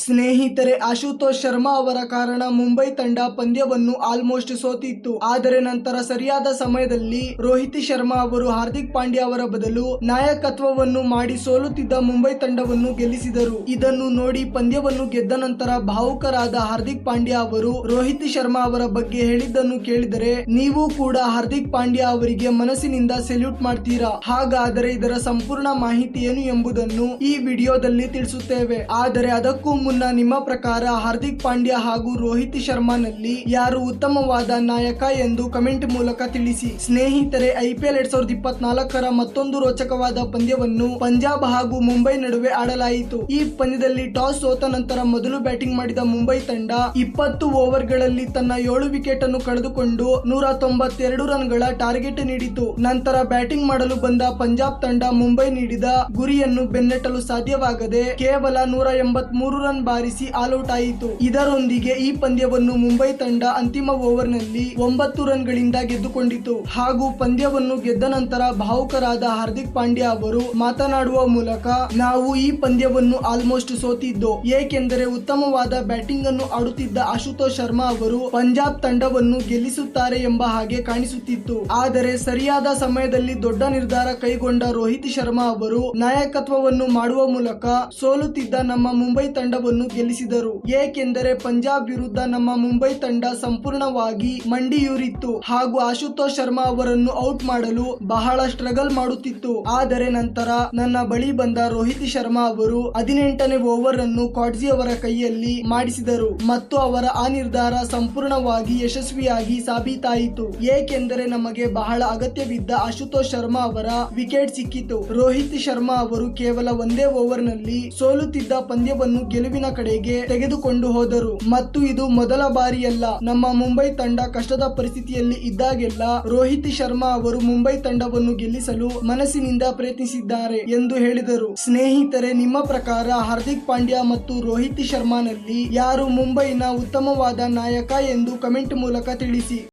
ಸ್ನೇಹಿತರೆ, ಆಶುತೋಷ್ ಶರ್ಮಾ ಅವರ ಕಾರಣ ಮುಂಬೈ ತಂಡ ಪಂದ್ಯವನ್ನು ಆಲ್ಮೋಸ್ಟ್ ಸೋತಿತ್ತು. ಆದರೆ ನಂತರ ಸರಿಯಾದ ಸಮಯದಲ್ಲಿ ರೋಹಿತ್ ಶರ್ಮಾ ಅವರು ಹಾರ್ದಿಕ್ ಪಾಂಡ್ಯ ಅವರ ಬದಲು ನಾಯಕತ್ವವನ್ನು ಮಾಡಿ ಸೋಲುತ್ತಿದ್ದ ಮುಂಬೈ ತಂಡವನ್ನು ಗೆಲ್ಲಿಸಿದರು. ಇದನ್ನು ನೋಡಿ ಪಂದ್ಯವನ್ನು ಗೆದ್ದ ನಂತರ ಭಾವುಕರಾದ ಹಾರ್ದಿಕ್ ಪಾಂಡ್ಯ ಅವರು ರೋಹಿತ್ ಶರ್ಮಾ ಅವರ ಬಗ್ಗೆ ಹೇಳಿದ್ದನ್ನು ಕೇಳಿದರೆ, ನೀವು ಕೂಡ ಹಾರ್ದಿಕ್ ಪಾಂಡ್ಯ ಅವರಿಗೆ ಮನಸ್ಸಿನಿಂದ ಸೆಲ್ಯೂಟ್ ಮಾಡ್ತೀರಾ? ಹಾಗಾದರೆ ಇದರ ಸಂಪೂರ್ಣ ಮಾಹಿತಿ ಏನು ಎಂಬುದನ್ನು ಈ ವಿಡಿಯೋದಲ್ಲಿ ತಿಳಿಸುತ್ತೇವೆ. ಆದರೆ ಅದಕ್ಕೂ ಮುನ್ನ ನಿಮ್ಮ ಪ್ರಕಾರ ಹಾರ್ದಿಕ್ ಪಾಂಡ್ಯ ಹಾಗೂ ರೋಹಿತ್ ಶರ್ಮಾನಲ್ಲಿ ಯಾರು ಉತ್ತಮವಾದ ನಾಯಕ ಎಂದು ಕಮೆಂಟ್ ಮೂಲಕ ತಿಳಿಸಿ. ಸ್ನೇಹಿತರೆ ಐಪಿಎಲ್ ಎರಡ್ ಸಾವಿರದ ಇಪ್ಪತ್ನಾಲ್ಕರ ಮತ್ತೊಂದು ರೋಚಕವಾದ ಪಂದ್ಯವನ್ನು ಪಂಜಾಬ್ ಹಾಗೂ ಮುಂಬೈ ನಡುವೆ ಆಡಲಾಯಿತು. ಈ ಪಂದ್ಯದಲ್ಲಿ ಟಾಸ್ ಸೋತ ನಂತರ ಮೊದಲು ಬ್ಯಾಟಿಂಗ್ ಮಾಡಿದ ಮುಂಬೈ ತಂಡ ಇಪ್ಪತ್ತು ಓವರ್ಗಳಲ್ಲಿ ತನ್ನ ಏಳು ವಿಕೆಟ್ ಅನ್ನು ಕಳೆದುಕೊಂಡು ನೂರ ತೊಂಬತ್ತೆರಡು ರನ್ಗಳ ಟಾರ್ಗೆಟ್ ನೀಡಿತು. ನಂತರ ಬ್ಯಾಟಿಂಗ್ ಮಾಡಲು ಬಂದ ಪಂಜಾಬ್ ತಂಡ ಮುಂಬೈ ನೀಡಿದ ಗುರಿಯನ್ನು ಬೆನ್ನಟ್ಟಲು ಸಾಧ್ಯವಾಗದೆ ಕೇವಲ ನೂರ ಎಂಬತ್ ಮೂರು ರನ್ ಬಾರಿಸಿ ಆಲ್ಔಟ್ ಆಯಿತು ಇದರೊಂದಿಗೆ ಈ ಪಂದ್ಯವನ್ನು ಮುಂಬೈ ತಂಡ ಅಂತಿಮ ಓವರ್ನಲ್ಲಿ ಒಂಬತ್ತು ರನ್ಗಳಿಂದ ಗೆದ್ದುಕೊಂಡಿತು. ಹಾಗೂ ಪಂದ್ಯವನ್ನು ಗೆದ್ದ ನಂತರ ಭಾವುಕರಾದ ಹಾರ್ದಿಕ್ ಪಾಂಡ್ಯ ಅವರು ಮಾತನಾಡುವ ಮೂಲಕ ನಾವು ಈ ಪಂದ್ಯವನ್ನು ಆಲ್ಮೋಸ್ಟ್ ಸೋತಿದ್ದು. ಏಕೆಂದರೆ ಉತ್ತಮವಾದ ಬ್ಯಾಟಿಂಗ್ ಅನ್ನು ಆಡುತ್ತಿದ್ದ ಆಶುತೋಷ್ ಶರ್ಮಾ ಅವರು ಪಂಜಾಬ್ ತಂಡವನ್ನು ಗೆಲ್ಲಿಸುತ್ತಾರೆ ಎಂಬ ಹಾಗೆ ಕಾಣಿಸುತ್ತಿತ್ತು. ಆದರೆ ಸರಿಯಾದ ಸಮಯದಲ್ಲಿ ದೊಡ್ಡ ನಿರ್ಧಾರ ಕೈಗೊಂಡ ರೋಹಿತ್ ಶರ್ಮಾ ಅವರು ನಾಯಕತ್ವವನ್ನು ಮಾಡುವ ಮೂಲಕ ಸೋಲುತ್ತಿದ್ದ ನಮ್ಮ ಮುಂಬೈ ತಂಡವನ್ನು ಗೆಲ್ಲಿಸಿದರು. ಏಕೆಂದರೆ ಪಂಜಾಬ್ ವಿರುದ್ಧ ನಮ್ಮ ಮುಂಬೈ ತಂಡ ಸಂಪೂರ್ಣವಾಗಿ ಮಂಡಿಯೂರಿತ್ತು. ಹಾಗೂ ಆಶುತೋಷ್ ಶರ್ಮಾ ಅವರನ್ನು ಔಟ್ ಮಾಡಲು ಬಹಳ ಸ್ಟ್ರಗಲ್ ಮಾಡುತ್ತಿತ್ತು. ಆದರೆ ನಂತರ ನನ್ನ ಬಳಿ ಬಂದ ರೋಹಿತ್ ಶರ್ಮಾ ಅವರು ಹದಿನೆಂಟನೇ ಓವರ್ ಅನ್ನು ಕಾಡ್ಜಿ ಅವರ ಕೈಯಲ್ಲಿ ಮಾಡಿಸಿದರು. ಮತ್ತು ಅವರ ಆ ನಿರ್ಧಾರ ಸಂಪೂರ್ಣವಾಗಿ ಯಶಸ್ವಿಯಾಗಿ ಸಾಬೀತಾಯಿತು. ಏಕೆಂದರೆ ನಮಗೆ ಬಹಳ ಅಗತ್ಯವಿದ್ದ ಆಶುತೋಷ್ ಶರ್ಮಾ ಅವರ ವಿಕೆಟ್ ಸಿಕ್ಕಿತು. ರೋಹಿತ್ ಶರ್ಮಾ ಅವರು ಕೇವಲ ಒಂದೇ ಓವರ್ನಲ್ಲಿ ಸೋಲುತ್ತಿದ್ದ ಪಂದ್ಯವನ್ನು ಗೆಲುವಿನ ಕಡೆಗೆ ತೆಗೆದುಕೊಂಡು ಹೋದರು. ಮತ್ತು ಇದು ಮೊದಲ ಬಾರಿಯಲ್ಲ. ನಮ್ಮ ಮುಂಬೈ ತಂಡ ಕಷ್ಟದ ಪರಿಸ್ಥಿತಿಯಲ್ಲಿ ಇದ್ದಾಗೆಲ್ಲ ರೋಹಿತ್ ಶರ್ಮಾ ಅವರು ಮುಂಬೈ ತಂಡವನ್ನು ಗೆಲ್ಲಿಸಲು ಮನಸ್ಸಿನಿಂದ ಪ್ರಯತ್ನಿಸಿದ್ದಾರೆ ಎಂದು ಹೇಳಿದರು. ಸ್ನೇಹಿತರೆ, ನಿಮ್ಮ ಪ್ರಕಾರ ಹಾರ್ದಿಕ್ ಪಾಂಡ್ಯ ಮತ್ತು ರೋಹಿತ್ ಶರ್ಮಾನಲ್ಲಿ ಯಾರು ಮುಂಬೈನ ಉತ್ತಮವಾದ ನಾಯಕ ಎಂದು ಕಮೆಂಟ್ ಮೂಲಕ ತಿಳಿಸಿ.